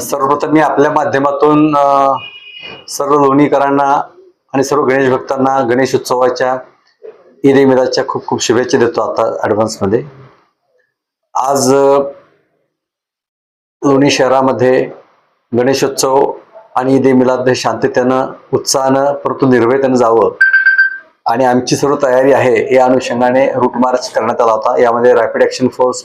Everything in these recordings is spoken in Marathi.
सर्वप्रथम मी आपल्या माध्यमातून सर्व लोणीकरांना आणि सर्व गणेश भक्तांना गणेश उत्सवाच्या ईद ए खूप खूप शुभेच्छा देतो आता ॲडव्हान्समध्ये आज लोणी शहरामध्ये गणेशोत्सव आणि ईद ए मिलाद हे शांततेनं उत्साहानं परंतु निर्भयतेनं जावं आणि आमची सर्व तयारी आहे या अनुषंगाने रूट मार्च करण्यात आला होता. यामध्ये rapid action force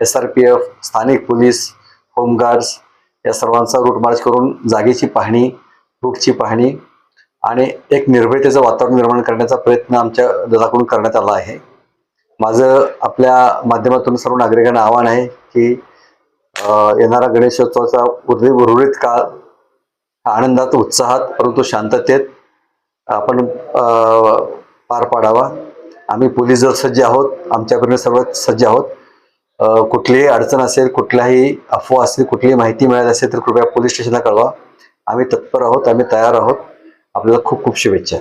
S R P F स्थानिक पोलीस होमगार्ड्स या सर्वांचा रूट मार्च करून जागेची पाहणी रूटची पाहणी आणि एक निर्भयतेचं वातावरण निर्माण करण्याचा प्रयत्न आमच्या दलाकडून करण्यात आला आहे. माझं आपल्या माध्यमातून सर्व नागरिकांना आव्हान आहे की येणारा गणेशोत्सवाचा उर्वरित उर्वरित काळ हा आनंदात उत्साहात परंतु शांततेत आपण पार पाडावा. आम्ही पोलीस दल सज्ज आहोत आमच्याकडून सर्व सज्ज आहोत. कुठलीही अडचण असेल कुठल्याही अफवा असेल कुठलीही माहिती मिळाली असेल तर कृपया पोलीस स्टेशनला कळवा. आम्ही तत्पर आहोत आम्ही तयार आहोत. आपल्याला खूप खूप शुभेच्छा.